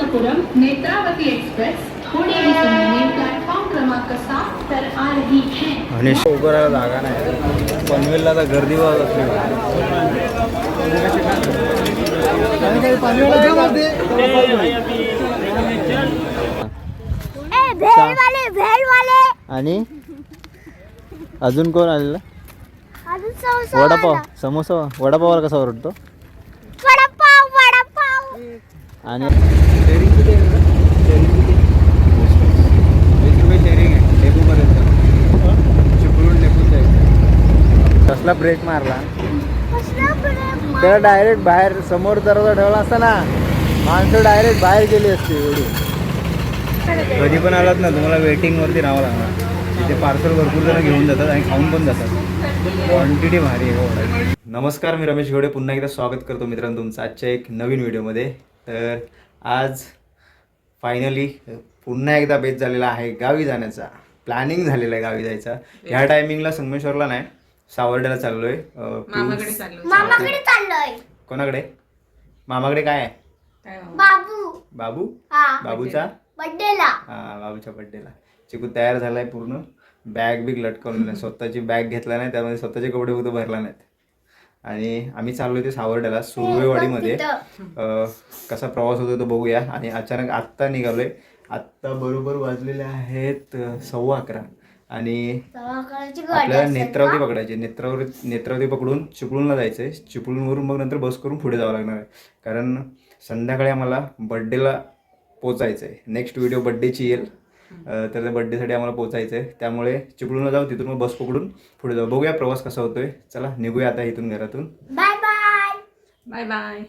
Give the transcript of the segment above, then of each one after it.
Thiruvananthapuram Netravati express थोड़ी ही समय में प्लेटफॉर्म क्रमांक सात पर आ रही है आणि उभं राहायला जागा नाही. पनवेलला तर गर्दी असली भेल वाले आणि अजून कोण आलेलं? अजून समोसा वडापाव. समोसा वडापावाला कसा ओरडतो? आणि शेअरिंग किती आहे? शेअरिंग किती वीस रुपये शेअरिंग आहे डेपूपर्यंत चिपळूण डेपू कसला ब्रेक मारला? त्याला डायरेक्ट बाहेर समोर दरवाजा ठेवला असता ना माणसं डायरेक्ट बाहेर गेली असती एवढी. कधी पण आलात ना तुम्हाला वेटिंगवरती राहावं लागणार. तिथे पार्सल भरपूर जण घेऊन जातात आणि खाऊन पण जातात. क्वांटिटी भारी आहे हो. नमस्कार मी रमेश घोडे. पुन्हा एकदा स्वागत करतो मित्रांनो तुमचं आजच्या एक नवीन व्हिडिओमध्ये तर आज फायनली पुन्हा एकदा बेत झालेला आहे गावी जाण्याचा. प्लॅनिंग झालेलं आहे गावी जायचा. ह्या टायमिंगला संगमेश्वरला नाही सावर्ड्याला चाललोय. कोणाकडे? मामाकडे काय आहे? बाबू. बाबू? हा. बाबूचा? बड्डेला. हा बाबूच्या बड्डेला. चिकू तयार झालाय पूर्ण. बॅग बिग लटकवलेला. स्वतःची बॅग घेतला नाही त्यामध्ये स्वतःचे कपडे कुठं भरला नाहीत. आणि आम्ही चाललोय ते सावर्ड्याला सुर्वेवाडीमध्ये. अं, कसा प्रवास होतो तो बघूया. आणि अचानक आत्ता निघालोय. आत्ता बरोबर वाजलेले आहेत सव्वा अकरा. आणि आपल्याला नेत्रावती? पकडायची नेत्रावती नेत्रावती पकडून चिपळूणला जायचं आहे चिपळूणवरून मग नंतर बस करून पुढे जावं लागणार आहे. कारण संध्याकाळी आम्हाला बड्डेला पोचायचं आहे नेक्स्ट व्हिडिओ बड्डेची येईल. अं, तर त्या बड्डेसाठी आम्हाला पोचायचं आहे त्यामुळे चिपळूणला जाऊ तिथून मग बस पकडून पुढे जाऊ. बघूया प्रवास कसा होतोय. चला निघूया आता इथून घरातून. बाय बाय बाय बाय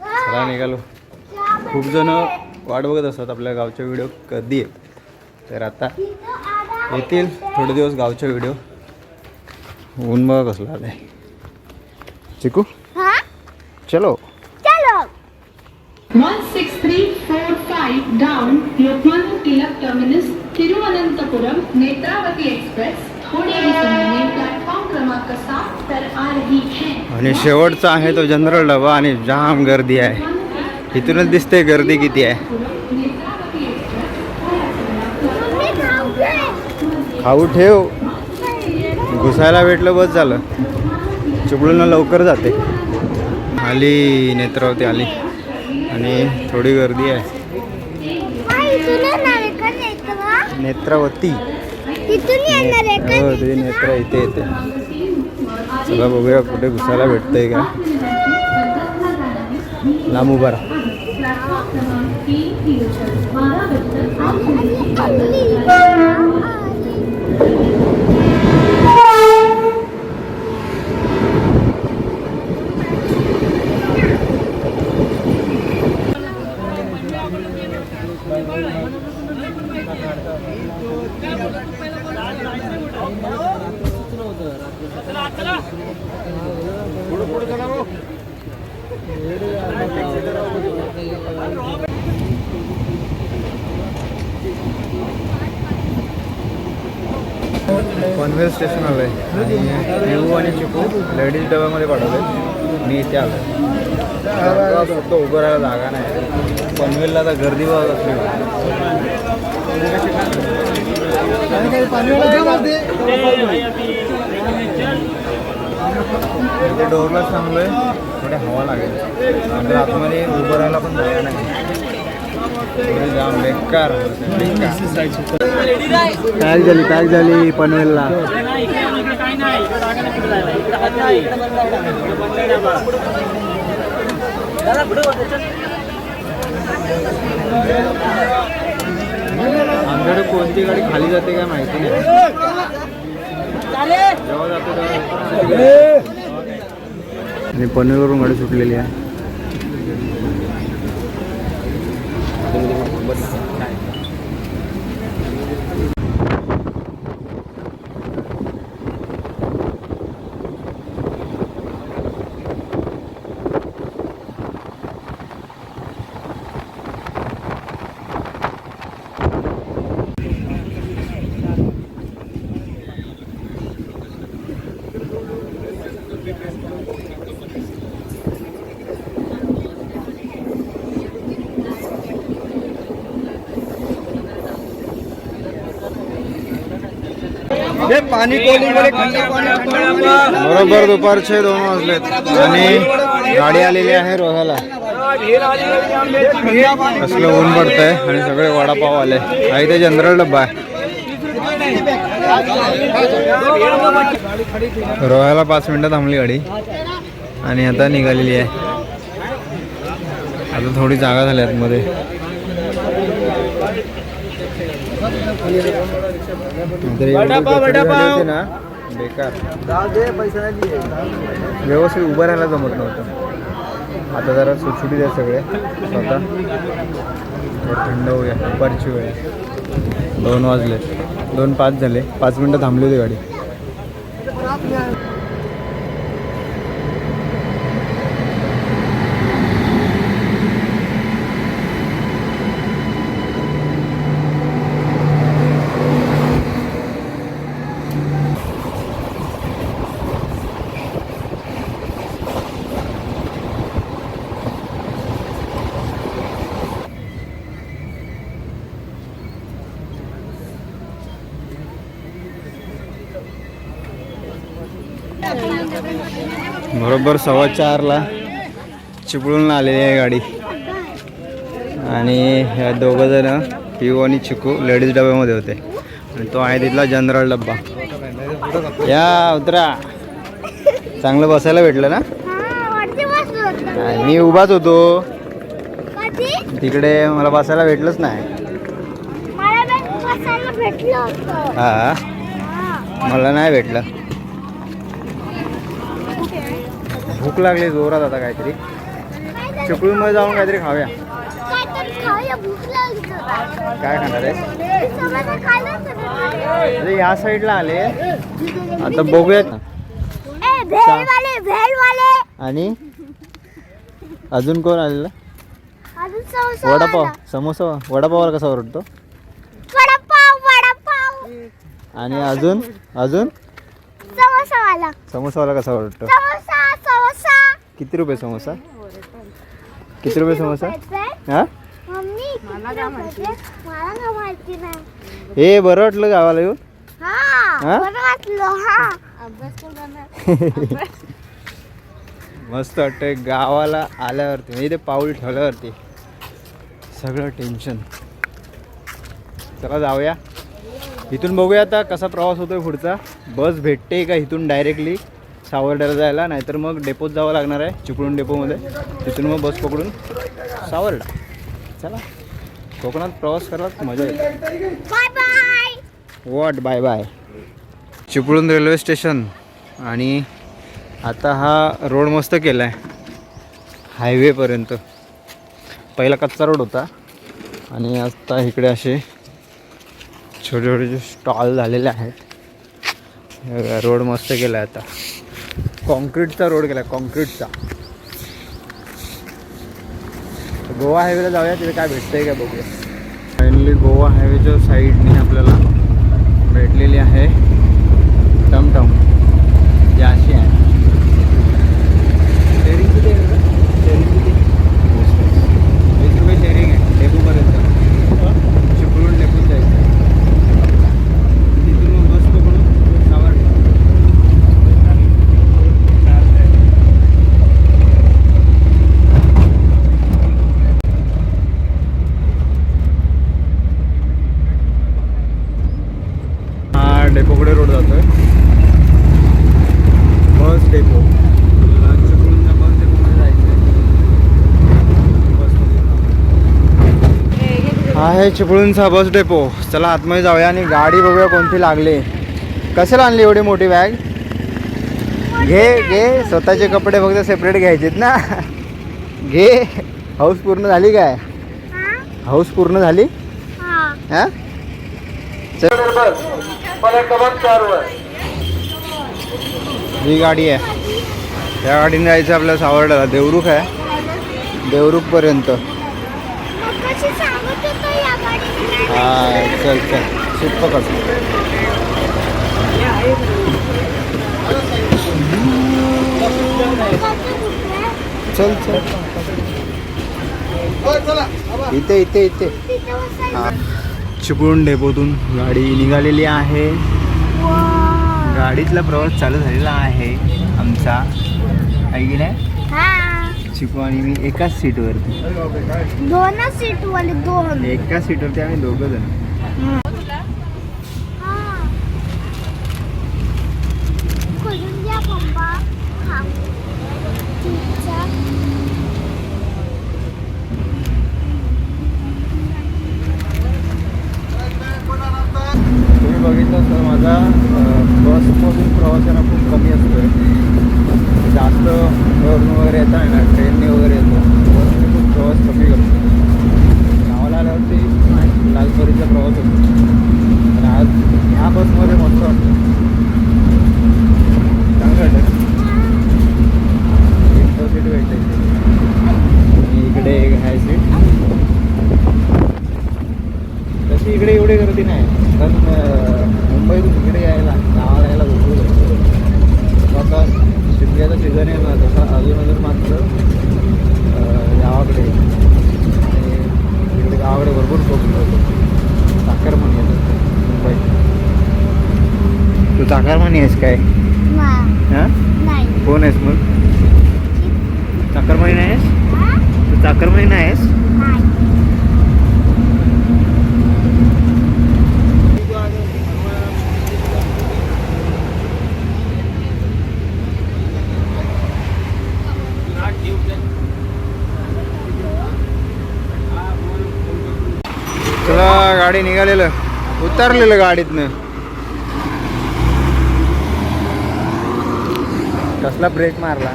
चला निघालो. खूप जण वाट बघत असतात आपल्या गावचे व्हिडिओ कधी आहेत? तर आता येतील थोडे दिवस गावचे व्हिडिओ ऊन बघ कसलं आलंय. चिकू? हा? चलो. तिरुवनंतपुरम नेत्रावती एक्सप्रेस थोड़ी ही क्रमांक सात तर आ रही आणि शेवटचा आहे तो जनरल डबा आणि जाम गर्दी आहे. इथूनच दिसते गर्दी किती आहे. खाऊ ठेव. घुसायला भेटलं बस झालं. चिपळूणला लवकर जाते. आली नेत्रावती आली. आणि थोडी गर्दी आहे हा, इथून येणार आहे का नेत्रा? नेत्रावती इथून येणार आहे का हो ते नेत्र इथे येते चला बघूया कुठे घुसायला भेटतंय का लांब उभा राहा पनवेल स्टेशन आलं आहे आणि पिऊ आणि चिकू लेडीज डब्यामध्ये पाठवले. मी इथे आलो फक्त उभं राहायला जागा नाही. पनवेलला तर गर्दी वाहत असली इथे डोरलाच थांबलोय. थोडी हवा लागेल. नंतर आतमध्ये उभं राहायला पण जागा नाही. जाम बेकार. पॅक झाली पॅक झाली पनवेलला. आमच्याकडे कोणती गाडी खाली जाते काय माहिती नाही. जेव्हा जाते तेव्हा आणि पनवेलवरून गाडी सुटलेली आहे. बरोबर दुपारचे दोन वाजले आणि गाडी आलेली आहे रोहाला. कसलं ऊन पडतंय आणि सगळे वडापाव आले काही ते जनरल डब्बा आहे. रोह्याला पाच मिनिटं थांबली गाडी. आणि आता निघालेली आहे. आता थोडी जागा झाली मध्ये. ना बेकार. व्यवस्थित उभं राहायला जमत नव्हतं. आता जरा सुटसुटीत आहे सगळे. स्वतः. थोडं होऊया दुपारची वेळ. दोन वाजले. दोन पाच झाले. पाच मिनटं थांबली होती गाडी. बरोबर सव्वा चारला चिपळून आलेली आहे गाडी. आणि ह्या दोघं जण पिऊ आणि चिकू लेडीज डब्यामध्ये होते. आणि तो आहे तिथला जनरल डब्बा. या उतरा. चांगलं बसायला भेटलं ना? हा मी उभाच होतो. तिकडे मला बसायला भेटलंच नाही. हा. मला नाही भेटलं. भूक लागली जोरात आता काहीतरी. चिपळूणमध्ये जाऊन काहीतरी खाऊया. काय खाणार आहे. म्हणजे या साईडला आले. आता बघूयात ना. आणि अजून कोण आलेलं? वडापाव. समोसा वडापावाला कसा ओरडतो? वडापाव वडापाव. आणि अजून अजून? समोसावाला. समोसावाला कसा ओरडतो समोसा समोसा. किती रुपये समोसा? किती रुपये समोसा? हा? मम्मी मला काय माहिती? मला काय माहिती नाही. हे बरं वाटलं गावाला येऊन? हा हा? हा. मस्त वाटतंय गावाला आल्यावरती म्हणजे ते पाऊल ठेवल्यावरती. सगळं टेन्शन. चला जाऊया. इथून बघूया आता कसा प्रवास होतोय पुढचा. बस भेटते का इथून डायरेक्टली सावर्ड्याला जायला? नाहीतर मग डेपोत जावं लागणार आहे चिपळूण डेपोमध्ये तिथून मग बस पकडून सावर्डा. चला. कोकणात प्रवास करायला मजा येते. Bye bye what bye bye Chiplun railway station आणि आता हा रोड मस्त केला आहे हायवेपर्यंत पहिला कच्चा रोड होता. आणि आता इकडे असे छोटे छोटे स्टॉल झालेले आहेत. रोड मस्त केला आहे आता. कॉन्क्रीटचा रोड केला आहे कॉन्क्रीटचा गोवा हायवेला जाऊया तिथे काय भेटतंय का बघूया. फायनली गोवा हायवेच्या साईडने आपल्याला भेटलेली आहे. टमटम जी अशी आहे शेअरिंग किती आहे दादा? शेअरिंग किती वीस रुपये शेअरिंग आहे डेपोपर्यंत चिपळूण डेपोत जायचं तिथून मग बस पकडून सावर्डा. हा डेपोकडे रोड जातोय बस डेपो चिपळूणच्या बस डेपोमध्ये जायचं हा आहे चिपळूणचा बस डेपो. चला आतमध्ये जाऊया आणि गाडी बघूया कोणती लागली. कशाला आणली एवढी मोठी बॅग घे घे. स्वतःचे कपडे फक्त सेपरेट घ्यायचेत ना. घे. हाऊस पूर्ण झाली काय? हाऊस पूर्ण झाली? हा? ही गाडी आहे. त्या गाडीने जायचं आपल्या सावर्ड्याला देवरुख आहे. देवरुखपर्यंत मग कशी सांगत होतो या गाडीने हा चल चल. सीट पकड. चल चल. इथे इथे इथे. चिपळूण डेपोतून गाडी निघालेली आहे. गाडीतला प्रवास चालू झालेला आहे आमचा. आहे की नाही? चिकू आणि मी एकाच सीटवरती. दोनच सीट वाले दोन. एकाच सीटवरती आम्ही दोघं जण हा खोलून द्या पप्पा हा पिझ्झा. तुम्ही बघितलं तर माझा अं, बसमधून प्रवास आहे ना खूप कमी असतो जास्त घरून वगैरे येता आहे ना ट्रेनने वगैरे येतो बसने खूप प्रवास कमी करतो गावाला आल्यावरती लालपरीचा प्रवास होतो. पण आज ह्या बसमध्ये मस्त. वाटतं चांगलं वाटतं विंडो सीट भेटते इकडे एक आहे सीट तशी इकडे एवढी गर्दी नाही. पण मुंबईतून इकडे यायला गावाला यायला भरपूर गर्दी आता शिमग्याचा सीझन आहे ना तसा अजून अजून मात्र गावाकडे. आणि इकडे गावाकडे भरपूर लोक होतो चाकरमानी येतात मुंबईत तू चाकरमानी आहेस काय? हां? कोण आहेस मग? चाकरमानी नाही आहेस? तू चाकरमानी नाही आहेस? चला गाडी निघालेलं. उतरलेलं गाडीतनं. कसला ब्रेक मारला?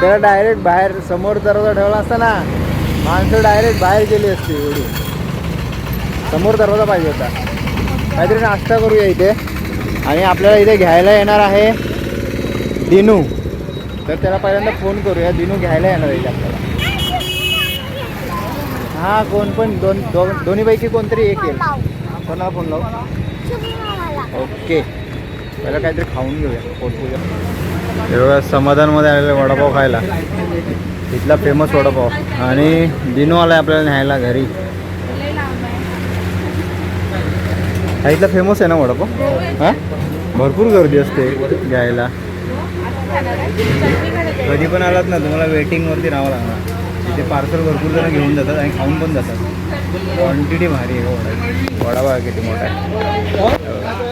त्याला डायरेक्ट बाहेर समोर दरवाजा ठेवला असता ना माणसं डायरेक्ट बाहेर गेली असती एवढी. समोर दरवाजा पाहिजे होता. काहीतरी नाश्ता करूया इथे. आणि आपल्याला इथे घ्यायला येणार आहे दिनू. तर त्याला पहिल्यांदा फोन करूया. दिनू घ्यायला येणार आहे इथे आपल्याला. हा कोण पण दोन दोन दोन्हीपैकी कोणतरी एक येईल. कोणाला फोन लावू. ओके पहिला काहीतरी खाऊन घेऊया पोटपूजा एवढ्या समाधानमध्ये आलेलं वडापाव खायला. इथला फेमस वडापाव. आणि दिनू आहे आपल्याला न्यायला घरी. हा इथला फेमस आहे ना वडापाव? हां? भरपूर गर्दी असते घ्यायला. कधी पण आलात ना तुम्हाला वेटिंगवरती राहावं लागणार. तिथे पार्सल भरपूर जण घेऊन जातात आणि खाऊन पण जातात. क्वांटिटी भारी आहे हो, वडा वडापाव किती मोठा आहे.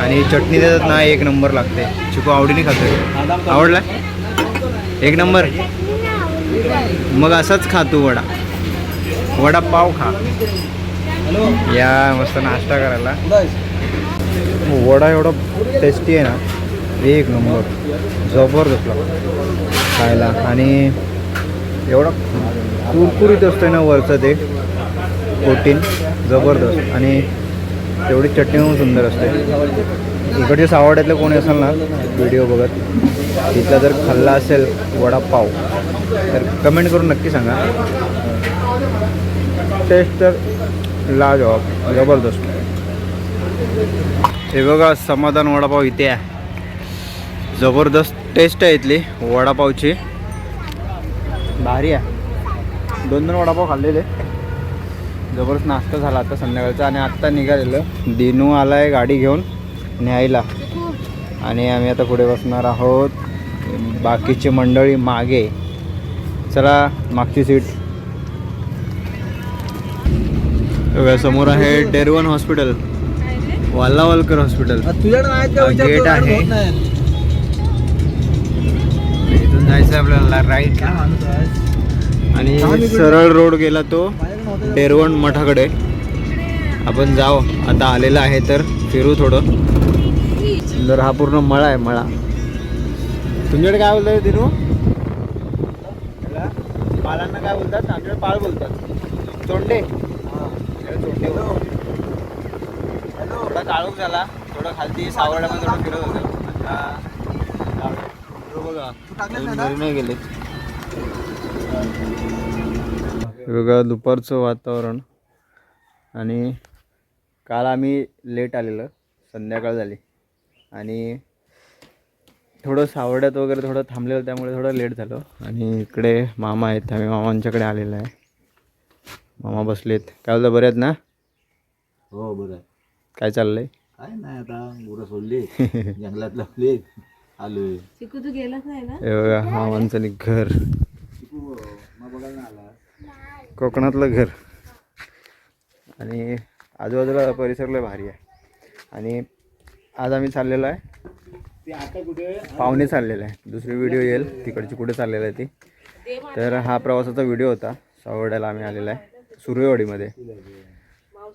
आणि चटणी देतात ना एक नंबर लागते. चिकू आवडीने खातोय. आवडला एक नंबर. मग असाच खा तू वडा. वडापाव खा. या मस्त नाश्ता करायला. वडा एवढा टेस्टी आहे ना एक नंबर. जबरदस्त लागतो खायला. आणि एवढा कुरकुरीत असतं ना वरचं ते. प्रोटीन. जबरदस्त. आणि तेवढी चटणी पण सुंदर असते. इकडचे सावड्यातलं कोणी असेल ना व्हिडिओ बघत तिथला जर खाल्ला असेल वडापाव तर कमेंट करून नक्की सांगा. टेस्ट तर लाजवाब जबरदस्त. हे बघा समाधान वडापाव इथे आहे. जबरदस्त टेस्ट आहे इथली वडापावची. भारी आहे. दोन दोन वडापाव खाल्लेले. जबरदस्त नाश्ता झाला आता संध्याकाळचा आणि आत्ता निघालेलं. दिनू आलाय गाडी घेऊन न्यायला. आणि आम्ही आता पुढे बसणार आहोत. बाकीची मंडळी मागे. चला मागची सीट. बघा, समोर आहे Derwan hospital. Walawalkar hospital. Gate आहे. इथून जायचं आहे आपल्याला राईट आणि सरळ रोड गेला तो. डेरवण मठाकडे. आपण जाऊ आता आलेला आहे तर फिरू थोडं. सुंदर हा पूर्ण मळा आहे मळा. तुमच्याकडे काय बोलतात दिनू? पालांना काय बोलतात? आमच्याकडे पाळ बोलतात. चोंडे चोंडे. थोडा काळूक झाला. थोडं खालती सावरड्यामध्ये थोडं फिरत होतं. बघा नाही गेले हे बघा दुपारचं वातावरण आणि काल आम्ही लेट आलेलं संध्याकाळ झाली. आणि थोडं सावड्यात वगैरे थोडं थांबलेलं त्यामुळे थोडं लेट झालं. आणि इकडे मामा आहेत आम्ही मामांच्याकडे आलेलं आहे. मामा बसलेत काय बोलता बरे आहेत ना? हो बरं आहे. काय चाललंय? काय नाही आता गुरं सोडली. जंगलात लावली आलोय. तू गेलाच नाही ना? हे बघा मामांचं नि घर. कोकणातलं घर. आणि आजूबाजूला परिसर लय भारी आहे. आणि आज आम्ही चाललेलो आहे. पाहुणे चाललेलं आहे दुसरी व्हिडिओ येईल. तिकडची कुठे चाललेलं आहे ती. तर हा प्रवासाचा व्हिडिओ होता. सावर्ड्याला आम्ही आलेला आहे. सुर्यवाडीमध्ये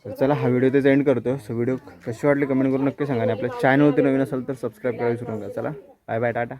तर चला हा व्हिडिओ तेच एंड करतो. सो व्हिडिओ कशी वाटली कमेंट करून नक्की सांगा. आणि आपल्या चॅनलवरती नवीन असेल तर सबस्क्राईब करायला विसरू नका. चला बाय बाय टाटा.